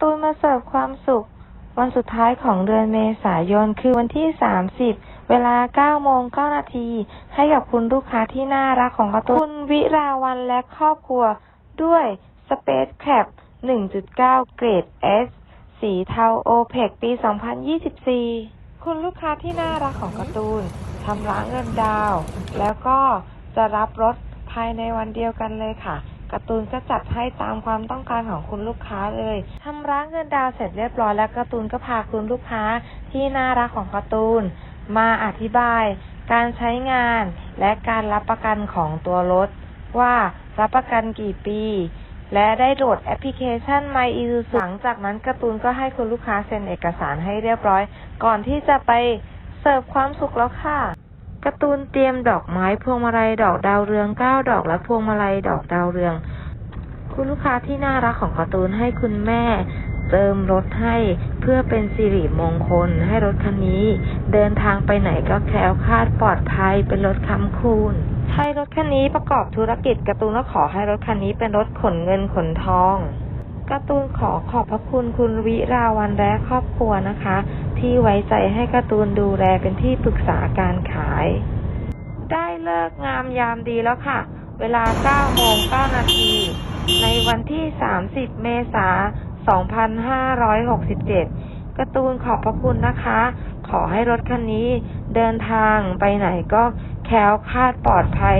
ตูนมาเสิร์ฟความสุข วันสุดท้ายของเดือนเมษายนคือวันที่ 30 เวลา9โมง9นาที ให้กับคุณลูกค้าที่น่ารักของการ์ตูนคุณวิราวันและครอบครัว ด้วย Space Cap 1.9 เกรด S สีเทา OPEC ปี 2024 คุณลูกค้าที่น่ารักของการ์ตูนชำระเงินดาว แล้วก็จะรับรถภายในวันเดียวกันเลยค่ะ การ์ตูนก็จัดให้ตามความต้องการของคุณลูกค้าเลยชำระเงินดาวเสร็จเรียบร้อยแล้วการ์ตูนก็พาคุณลูกค้าที่น่ารักของการ์ตูน มาอธิบาย การใช้งาน และการรับประกันของตัวรถ ว่ารับประกันกี่ปี และได้โหลดแอปพลิเคชัน My Isuzu หลังจากนั้นการ์ตูนก็ให้คุณลูกค้าเซ็นเอกสารให้เรียบร้อย ก่อนที่จะไปเสิร์ฟความสุขแล้วค่ะ การ์ตูนเตรียมดอกไม้พวงมาลัยดอกดาวเรืองเก้าดอกและพวงมาลัยดอกดาวเรือง คุณลูกค้าที่น่ารักของการ์ตูนให้คุณแม่ เติมรถให้เพื่อเป็นสิริมงคลให้รถคันนี้ เดินทางไปไหนก็แคล้วคลาดปลอดภัยเป็นรถคำคูณใช้รถคันนี้ประกอบธุรกิจการ์ตูนก็ขอให้รถคันนี้เป็นรถขนเงินขนทองการ์ตูนขอขอบพระคุณคุณวิราวันและครอบครัวนะคะ ที่ไว้ใจให้การ์ตูนดูแลเป็นที่ปรึกษาการขาย ได้เลิกงามยามดีแล้วค่ะ เวลา9โมง9นาที ในวันที่ 30 เมษายน 2567การ์ตูนขอบพระคุณนะคะ ขอให้รถคันนี้เดินทางไปไหนก็แคล้วคลาดปลอดภัย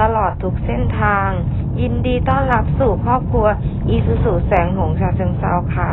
ตลอดทุกเส้นทาง ยินดีต้อนรับสู่ครอบครัว อีซูซูแสงหงส์ชาเชิงเซาค่ะ